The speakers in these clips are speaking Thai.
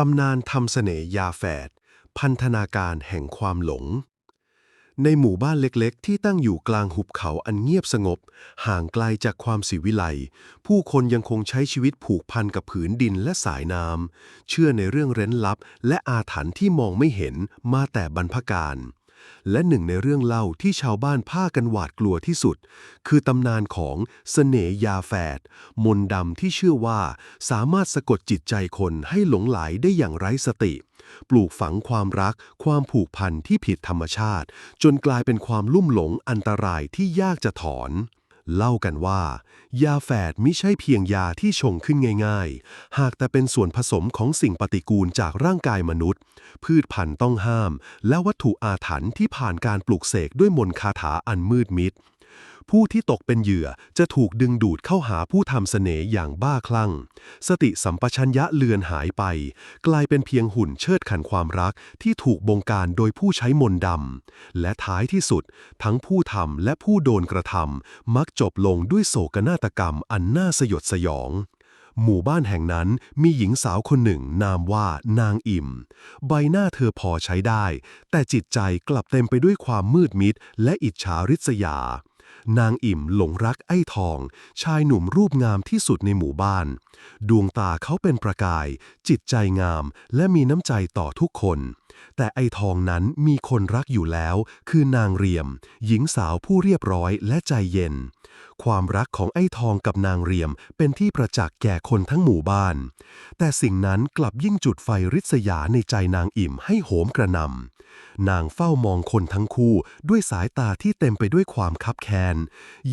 ตำนานทำเสน่ยาแฝด พันธนาการแห่งความหลง ในหมู่บ้านเล็กๆ ที่ตั้งอยู่กลางหุบเขาอันเงียบสงบ ห่างไกลจากความสิวิไลผู้คนยังคงใช้ชีวิตผูกพันกับผืนดินและสายน้ำเชื่อในเรื่องเร้นลับและอาถรรพ์ที่มองไม่เห็นมาแต่บรรพการ และหนึ่งในเรื่องเล่าที่ชาวบ้านพากันหวาดกลัวที่สุด คือตำนานของเสน่ยาแฝด มนต์ดำที่เชื่อว่าสามารถสะกดจิตใจคนให้หลงไหลได้อย่างไร้สติ ปลูกฝังความรัก ความผูกพันที่ผิดธรรมชาติ จนกลายเป็นความลุ่มหลงอันตรายที่ยากจะถอน เล่ากันว่า ยาแฝดไม่ใช่เพียงยาที่ชงขึ้นง่ายๆ หากแต่เป็นส่วนผสมของสิ่งปฏิกูลจากร่างกายมนุษย์ พืชพันธุ์ต้องห้าม และวัตถุอาถรรพ์ที่ผ่านการปลูกเสกด้วยมนต์คาถาอันมืดมิด ผู้ที่ตกเป็นเหยื่อจะถูกดึงดูดเข้าหาผู้ทำเสน่ห์อย่างบ้าคลั่ง สติสัมปชัญญะเลือนหายไป กลายเป็นเพียงหุ่นเชิดขันความรักที่ถูกบงการโดยผู้ใช้มนต์ดำ และท้ายที่สุด ทั้งผู้ทำและผู้โดนกระทำมักจบลงด้วยโศกนาฏกรรมอันน่าสยดสยองหมู่บ้านแห่งนั้นมีหญิงสาวคนหนึ่งนามว่านางอิ่ม ใบหน้าเธอพอใช้ได้ แต่จิตใจกลับเต็มไปด้วยความมืดมิดและอิจฉาริษยา นางอิ่มหลงรักไอ้ทอง ชายหนุ่มรูปงามที่สุดในหมู่บ้าน ดวงตาเขาเป็นประกาย จิตใจงาม และมีน้ำใจต่อทุกคน แต่ไอทองนั้นมีคนรักอยู่แล้ว คือนางเรียม หญิงสาวผู้เรียบร้อยและใจเย็น ความรักของไอทองกับนางเรียมเป็นที่ประจักษ์แก่คนทั้งหมู่บ้าน แต่สิ่งนั้นกลับยิ่งจุดไฟริษยาในใจนางอิ่มให้โหมกระนำนางเฝ้ามองคนทั้งคู่ด้วยสายตาที่เต็มไปด้วยความคับแค้น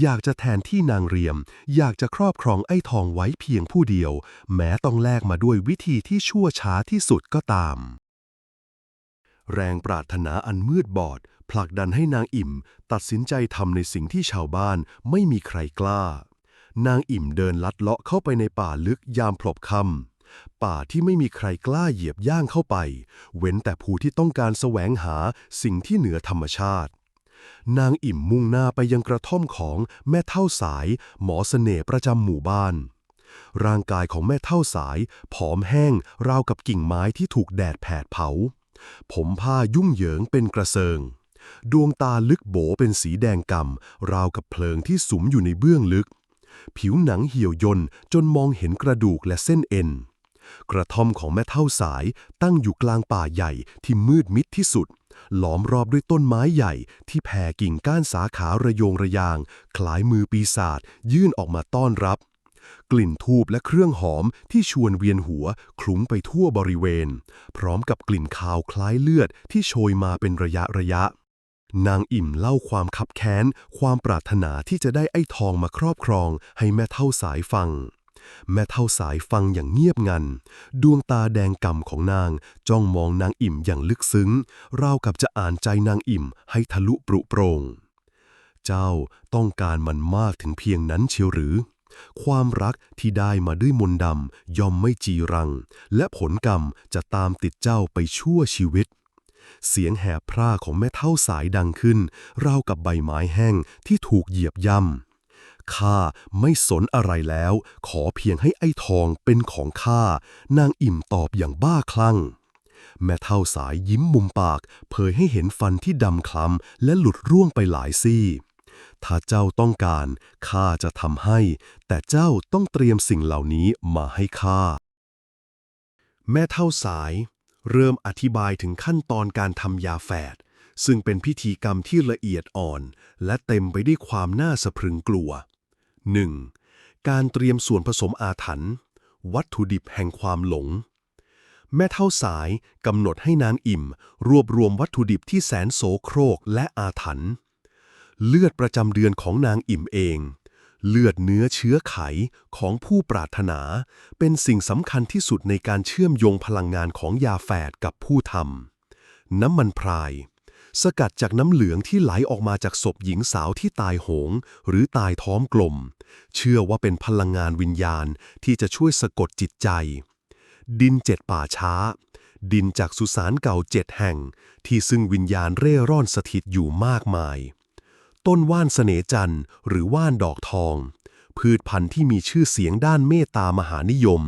อยากจะแทนที่นางเรียม อยากจะครอบครองไอ้ทองไว้เพียงผู้เดียว แม้ต้องแลกมาด้วยวิธีที่ชั่วช้าที่สุดก็ตาม แรงปรารถนาอันมืดบอด ผลักดันให้นางอิ่ม ตัดสินใจทำในสิ่งที่ชาวบ้านไม่มีใครกล้า นางอิ่มเดินลัดเลาะเข้าไปในป่าลึกยามพลบค่ำป่าที่ไม่มีใครกล้าเหยียบย่างเข้าไป เว้นแต่ผู้ที่ต้องการแสวงหาสิ่งที่เหนือธรรมชาติ นางอิ่มมุ่งหน้าไปยังกระท่อมของแม่เท่าสาย หมอเสน่ห์ประจำหมู่บ้านร่างกายของแม่เท่าสาย ผอมแห้งราวกับกิ่งไม้ที่ถูกแดดแผดเผา ผมผ้ายุ่งเหยิงเป็นกระเซิง ดวงตาลึกโบเป็นสีแดงกำ่ำราวกับเพลิงที่สุมอยู่ในเบื้องลึก ผิวหนังเหี่ยวย่นจนมองเห็นกระดูกและเส้นเอ็น กระท่อมของแม่เท่าสายตั้งอยู่กลางป่าใหญ่ที่มืดมิดที่สุด หลอมรอบด้วยต้นไม้ใหญ่ที่แผ่กิ่งก้านสาขาระโยงระยาง คล้ายมือปีศาจยื่นออกมาต้อนรับ กลิ่นทูบและเครื่องหอมที่ชวนเวียนหัวคลุ้งไปทั่วบริเวณ พร้อมกับกลิ่นคาวคล้ายเลือดที่โชยมาเป็นระยะระยะ นางอิ่มเล่าความคับแค้น ความปรารถนาที่จะได้ไอ้ทองมาครอบครอง ให้แม่เท่าสายฟัง แม่เท่าสายฟังอย่างเงียบงัน ดวงตาแดงก่ำของนาง จ้องมองนางอิ่มอย่างลึกซึ้ง ราวกับจะอ่านใจนางอิ่มให้ทะลุปรุโปรงเจ้าต้องการมันมากถึงเพียงนั้นเชียวหรือ ความรักที่ได้มาด้วยมนต์ดำย่อมไม่จีรัง และผลกรรมจะตามติดเจ้าไปชั่วชีวิต เสียงแหบพร่าของแม่เท่าสายดังขึ้น ราวกับใบไม้แห้งที่ถูกเหยียบย่ำข้าไม่สนอะไรแล้ว ขอเพียงให้ไอ้ทองเป็นของข้านางอิ่มตอบอย่างบ้าคลั่งแม่เท่าสายยิ้มมุมปาก เผยให้เห็นฟันที่ดำคล้ำและหลุดร่วงไปหลายซี่ ถ้าเจ้าต้องการข้าจะทำให้ แต่เจ้าต้องเตรียมสิ่งเหล่านี้มาให้ข้า แม่เท่าสาย เริ่มอธิบายถึงขั้นตอนการทำยาแฝด ซึ่งเป็นพิธีกรรมที่ละเอียดอ่อน และเต็มไปด้วยความน่าสะพรึงกลัว 1. การเตรียมส่วนผสมอาถรรพ์วัตถุดิบแห่งความหลง แม่เท่าสายกำหนดให้นางอิ่ม รวบรวมวัตถุดิบที่แสนโสโครกและอาถรรพ์ เลือดประจำเดือนของนางอิ่มเอง เลือดเนื้อเชื้อไขของผู้ปรารถนา เป็นสิ่งสำคัญที่สุดในการเชื่อมโยงพลังงานของยาแฝดกับผู้ทำน้ำมันพราย สกัดจากน้ำเหลืองที่ไหลออกมาจากศพหญิงสาวที่ตายโหง หรือตายท้อมกลม เชื่อว่าเป็นพลังงานวิญญาณที่จะช่วยสะกดจิตใจ ดินเจ็ดป่าช้าดินจากสุสานเก่าเจ็ดแห่ง ที่ซึ่งวิญญาณเร่ร่อนสถิตอยู่มากมาย ต้นว่านเสนจันทร์หรือว่านดอกทอง พืชพันธุ์ที่มีชื่อเสียงด้านเมตตามหานิยม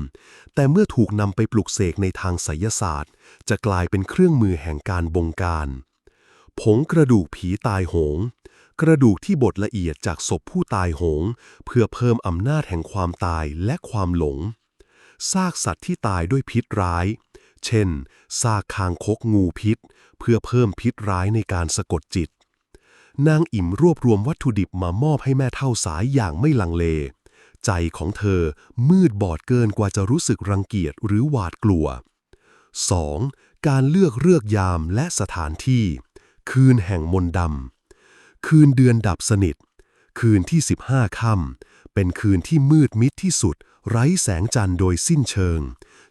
แต่เมื่อถูกนำไปปลุกเสกในทางไสยศาสตร์ จะกลายเป็นเครื่องมือแห่งการบงการ ผงกระดูกผีตายโหง กระดูกที่บดละเอียดจากศพผู้ตายโหง เพื่อเพิ่มอำนาจแห่งความตายและความหลง ซากสัตว์ที่ตายด้วยพิษร้าย เช่น ซากคางคกงูพิษ เพื่อเพิ่มพิษร้ายในการสะกดจิต นางอิ่มรวบรวมวัตถุดิบมามอบให้แม่เท่าสายอย่างไม่ลังเล ใจของเธอมืดบอดเกินกว่าจะรู้สึกรังเกียจหรือหวาดกลัว 2. การเลือกเลือกยามและสถานที่ คืนแห่งมนต์ดำ คืนเดือนดับสนิท คืนที่ 15ค่ำเป็นคืนที่มืดมิดที่สุด ไร้แสงจันทร์โดยสิ้นเชิง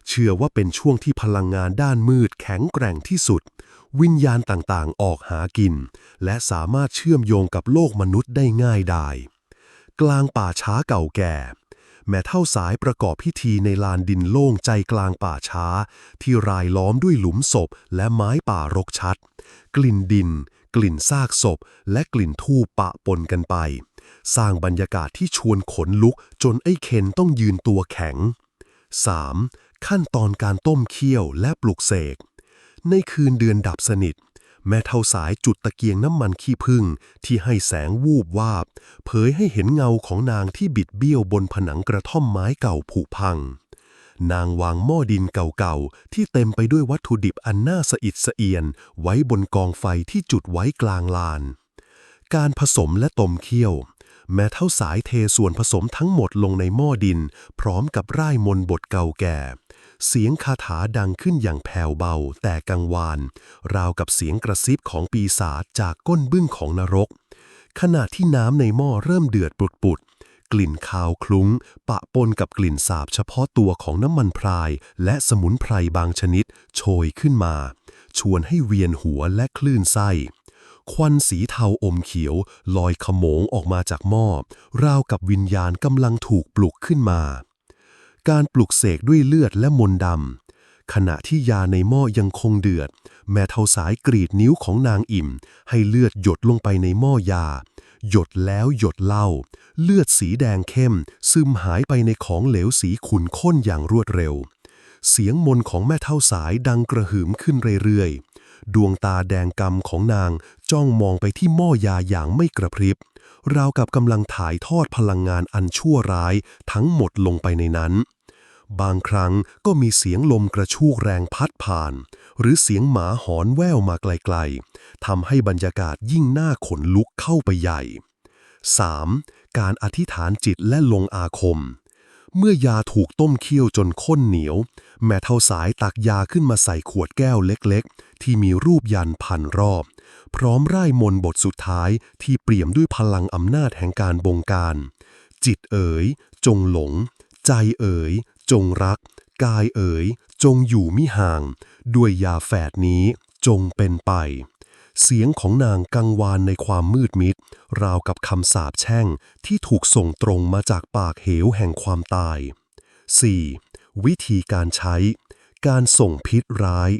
เชื่อว่าเป็นช่วงที่พลังงานด้านมืดแข็งแกร่งที่สุด วิญญาณต่างๆ ออกหากิน และสามารถเชื่อมโยงกับโลกมนุษย์ได้ง่ายดายกลางป่าช้าเก่าแก่ แม่เท่าสายประกอบพิธีในลานดินโล่งใจกลางป่าช้า ที่รายล้อมด้วยหลุมศพและไม้ป่ารกชัด กลิ่นดิน กลิ่นซากศพ และกลิ่นทูปปะปนกันไป สร้างบรรยากาศที่ชวนขนลุกจนไอ้เคนต้องยืนตัวแข็ง 3. ขั้นตอนการต้มเคี่ยวและปลุกเสก ในคืนเดือนดับสนิท แม่เท่าสายจุดตะเกียงน้ำมันขี้ผึ้งที่ให้แสงวูบวาบ เผยให้เห็นเงาของนางที่บิดเบี้ยวบนผนังกระท่อมไม้เก่าผุพัง นางวางหม้อดินเก่าๆ ที่เต็มไปด้วยวัตถุดิบอันน่าสะอิดสะเอียน ไว้บนกองไฟที่จุดไว้กลางลาน การผสมและต้มเคี่ยวแม้เท่าสายเทส่วนผสมทั้งหมดลงในหม้อดิน พร้อมกับร่ายมนบทเก่าแก่ เสียงคาถาดังขึ้นอย่างแผ่วเบาแต่กังวาน ราวกับเสียงกระซิบของปีศาจจากก้นบึ้งของนรก ขณะที่น้ำในหม้อเริ่มเดือดปุดๆ กลิ่นคาวคลุ้ง ปะปนกับกลิ่นสาบเฉพาะตัวของน้ำมันพราย และสมุนไพรบางชนิด โชยขึ้นมา ชวนให้เวียนหัวและคลื่นไส้ควันสีเทาอมเขียว ลอยขโมงออกมาจากหม้อราวกับวิญญาณกำลังถูกปลุกขึ้นมา การปลุกเสกด้วยเลือดและมนต์ดำ ขณะที่ยาในหม้อยังคงเดือด แม่เทาสายกรีดนิ้วของนางอิ่ม ให้เลือดหยดลงไปในหม้อยา หยดแล้วหยดเล่า เลือดสีแดงเข้ม ซึมหายไปในของเหลวสีขุ่นข้นอย่างรวดเร็ว เสียงมนของแม่เท่าสายดังกระหึ่มขึ้นเรื่อยๆ ดวงตาแดงกำของนางจ้องมองไปที่หม้อยาอย่างไม่กระพริบ ราวกับกำลังถ่ายทอดพลังงานอันชั่วร้ายทั้งหมดลงไปในนั้น บางครั้งก็มีเสียงลมกระชูกแรงพัดผ่าน หรือเสียงหมาหอนแว่วมาไกลๆทำให้บรรยากาศยิ่งน่าขนลุกเข้าไปใหญ่ 3. การอธิษฐานจิตและลงอาคม เมื่อยาถูกต้มเคี่ยวจนข้นเหนียว แม่เท่าสายตักยาขึ้นมาใส่ขวดแก้วเล็กๆ ที่มีรูปยันพันรอบ พร้อมร่ายมนบทสุดท้ายที่เปี่ยมด้วยพลังอำนาจแห่งการบงการ จิตเอ๋ย จงหลง ใจเอ๋ย จงรัก กายเอ๋ย จงอยู่มิห่าง ด้วยยาแฝดนี้จงเป็นไป เสียงของนางกังวานในความมืดมิด ราวกับคำสาปแช่งที่ถูกส่งตรงมาจากปากเหวแห่งความตาย 4. วิธีการใช้ การส่งพิษร้าย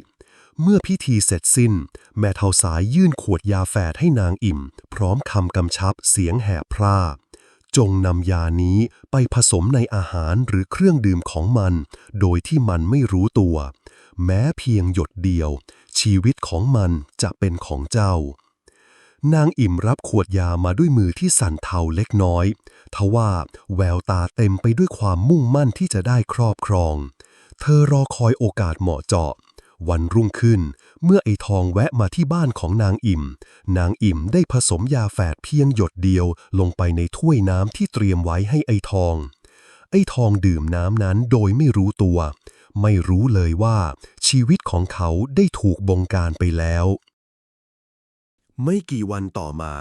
เมื่อพิธีเสร็จสิ้น แม่เทาสายยื่นขวดยาแฝดให้นางอิ่ม พร้อมคำกำชับเสียงแหบพร่าจงนำยานี้ไปผสมในอาหารหรือเครื่องดื่มของมัน โดยที่มันไม่รู้ตัว แม้เพียงหยดเดียว ชีวิตของมันจะเป็นของเจ้า นางอิ่มรับขวดยามาด้วยมือที่สั่นเทาเล็กน้อยทว่าแววตาเต็มไปด้วยความมุ่งมั่นที่จะได้ครอบครอง เธอรอคอยโอกาสเหมาะเจาะ วันรุ่งขึ้น เมื่อไอทองแวะมาที่บ้านของนางอิ่ม นางอิ่มได้ผสมยาแฝดเพียงหยดเดียวลงไปในถ้วยน้ำที่เตรียมไว้ให้ไอทอง ไอทองดื่มน้ำนั้นโดยไม่รู้ตัว ไม่รู้เลยว่าชีวิตของเขาได้ถูกบงการไปแล้ว ไม่กี่วันต่อมา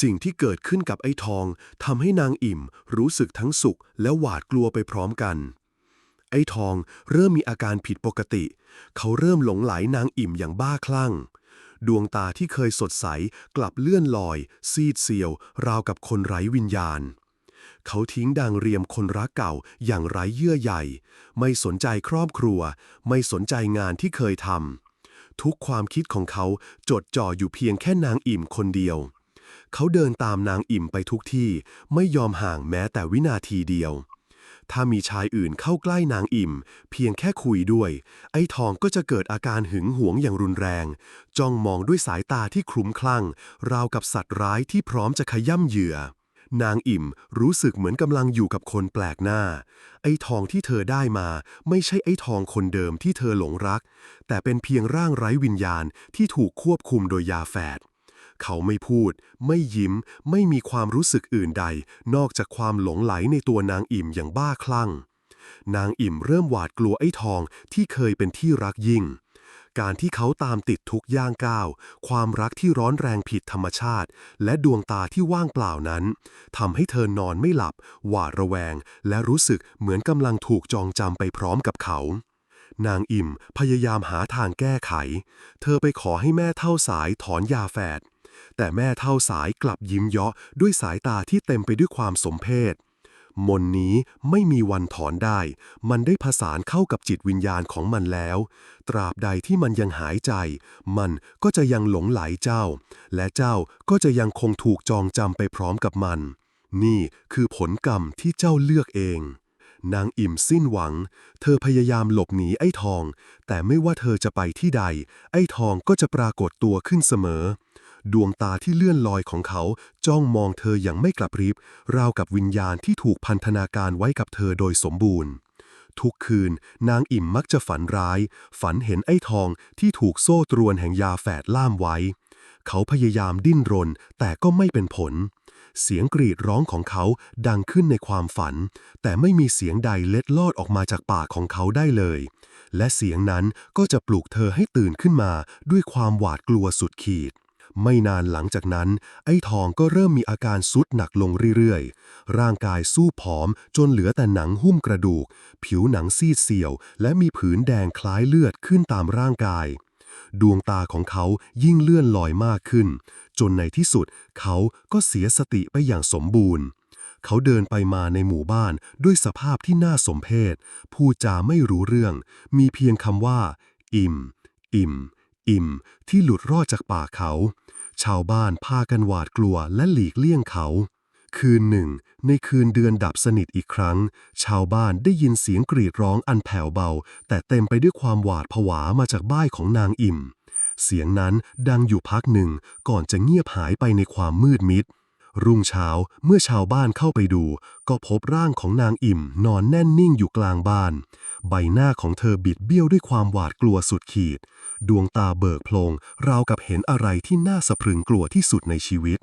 สิ่งที่เกิดขึ้นกับไอ้ทองทำให้นางอิ่มรู้สึกทั้งสุขและหวาดกลัวไปพร้อมกันไอ้ทองเริ่มมีอาการผิดปกติ เขาเริ่มหลงไหลนางอิ่มอย่างบ้าคลั่ง ดวงตาที่เคยสดใสกลับเลื่อนลอย ซีดเซียว ราวกับคนไร้วิญญาณ เขาทิ้งดังเรียมคนรักเก่าอย่างไร้เยื่อใยไม่สนใจครอบครัว ไม่สนใจงานที่เคยทำทุกความคิดของเขาจดจ่ออยู่เพียงแค่นางอิ่มคนเดียว เขาเดินตามนางอิ่มไปทุกที่ ไม่ยอมห่างแม้แต่วินาทีเดียว ถ้ามีชายอื่นเข้าใกล้นางอิ่ม เพียงแค่คุยด้วย ไอ้ทองก็จะเกิดอาการหึงหวงอย่างรุนแรง จ้องมองด้วยสายตาที่คลุ้มคลั่ง ราวกับสัตว์ร้ายที่พร้อมจะขย่ำเหยื่อ นางอิ่มรู้สึกเหมือนกำลังอยู่กับคนแปลกหน้า ไอ้ทองที่เธอได้มา ไม่ใช่ไอ้ทองคนเดิมที่เธอหลงรัก แต่เป็นเพียงร่างไร้วิญญาณที่ถูกควบคุมโดยยาแฝด เขาไม่พูด ไม่ยิ้ม ไม่มีความรู้สึกอื่นใด นอกจากความหลงไหลในตัวนางอิ่มอย่างบ้าคลั่ง นางอิ่มเริ่มหวาดกลัวไอ้ทองที่เคยเป็นที่รักยิ่ง การที่เขาตามติดทุกย่างก้าว ความรักที่ร้อนแรงผิดธรรมชาติ และดวงตาที่ว่างเปล่านั้นทำให้เธอนอนไม่หลับ หวาดระแวง และรู้สึกเหมือนกำลังถูกจองจำไปพร้อมกับเขานางอิ่มพยายามหาทางแก้ไข เธอไปขอให้แม่เท่าสายถอนยาแฝด แต่แม่เท่าสายกลับยิ้มเยาะด้วยสายตาที่เต็มไปด้วยความสมเพชมนนี้ไม่มีวันถอนได้ มันได้ผสานเข้ากับจิตวิญญาณของมันแล้ว ตราบใดที่มันยังหายใจ มันก็จะยังหลงไหลเจ้า และเจ้าก็จะยังคงถูกจองจำไปพร้อมกับมัน นี่คือผลกรรมที่เจ้าเลือกเอง นางอิ่มสิ้นหวัง เธอพยายามหลบหนีไอ้ทอง แต่ไม่ว่าเธอจะไปที่ใด ไอ้ทองก็จะปรากฏตัวขึ้นเสมอ ดวงตาที่เลื่อนลอยของเขาจ้องมองเธออย่างไม่กลับริบ ราวกับวิญญาณที่ถูกพันธนาการไว้กับเธอโดยสมบูรณ์ ทุกคืนนางอิ่มมักจะฝันร้าย ฝันเห็นไอ้ทองที่ถูกโซ่ตรวนแห่งยาแฝดล่ามไว้ เขาพยายามดิ้นรน แต่ก็ไม่เป็นผล เสียงกรีดร้องของเขาดังขึ้นในความฝัน แต่ไม่มีเสียงใดเล็ดลอดออกมาจากปากของเขาได้เลยและเสียงนั้นก็จะปลุกเธอให้ตื่นขึ้นมาด้วยความหวาดกลัวสุดขีด ไม่นานหลังจากนั้น ไอ้ทองก็เริ่มมีอาการซุดหนักลงเรื่อยๆ ร่างกายสู้ผอมจนเหลือแต่หนังหุ้มกระดูก ผิวหนังซีดเซียว และมีผืนแดงคล้ายเลือดขึ้นตามร่างกาย ดวงตาของเขายิ่งเลื่อนลอยมากขึ้น จนในที่สุดเขาก็เสียสติไปอย่างสมบูรณ์เขาเดินไปมาในหมู่บ้านด้วยสภาพที่น่าสมเพช พูดจาไม่รู้เรื่อง มีเพียงคำว่า อิ่ม อิ่ม อิ่มที่หลุดรอดจากป่าเขา ชาวบ้านพากันหวาดกลัวและหลีกเลี่ยงเขา คืนหนึ่ง ในคืนเดือนดับสนิทอีกครั้ง ชาวบ้านได้ยินเสียงกรีดร้องอันแผ่วเบา แต่เต็มไปด้วยความหวาดผวามาจากบ้านของนางอิ่ม เสียงนั้นดังอยู่พักหนึ่งก่อนจะเงียบหายไปในความมืดมิด รุ่งเช้าเมื่อชาวบ้านเข้าไปดู ก็พบร่างของนางอิ่มนอนแน่นนิ่งอยู่กลางบ้าน ใบหน้าของเธอบิดเบี้ยวด้วยความหวาดกลัวสุดขีด ดวงตาเบิกโพลงราวกับเห็นอะไรที่น่าสะพรึงกลัวที่สุดในชีวิต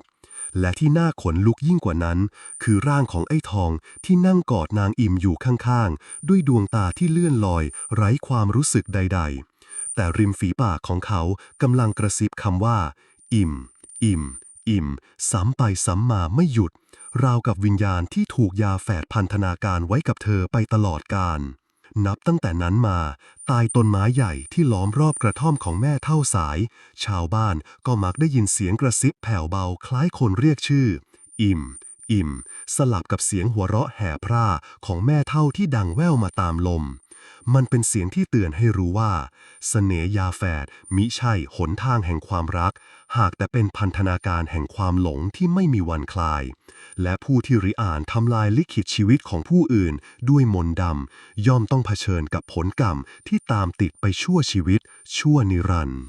และที่น่าขนลุกยิ่งกว่านั้น คือร่างของไอ้ทองที่นั่งกอดนางอิ่มอยู่ข้างๆ ด้วยดวงตาที่เลื่อนลอย ไร้ความรู้สึกใด ๆ แต่ริมฝีปากของเขากำลังกระซิบคำว่า อิ่ม อิ่ม อิ่ม ซ้ำไปซ้ำมาไม่หยุด ราวกับวิญญาณที่ถูกยาแฝดพันธนาการไว้กับเธอไปตลอดกาลนับตั้งแต่นั้นมา ตายต้นไม้ใหญ่ที่ล้อมรอบกระท่อมของแม่เท่าสาย ชาวบ้านก็มักได้ยินเสียงกระซิบแผ่วเบาคล้ายคนเรียกชื่อ อิ่ม อิ่ม สลับกับเสียงหัวเราะแห่พร่าของแม่เท่าที่ดังแว่วมาตามลม มันเป็นเสียงที่เตือนให้รู้ว่าเสน่ห์ยาแฝดมิใช่หนทางแห่งความรัก หากแต่เป็นพันธนาการแห่งความหลงที่ไม่มีวันคลาย และผู้ที่ริอ่านทำลายลิขิตชีวิตของผู้อื่น ด้วยมนต์ดำย่อมต้องเผชิญกับผลกรรมที่ตามติดไปชั่วชีวิต ชั่วนิรันดร์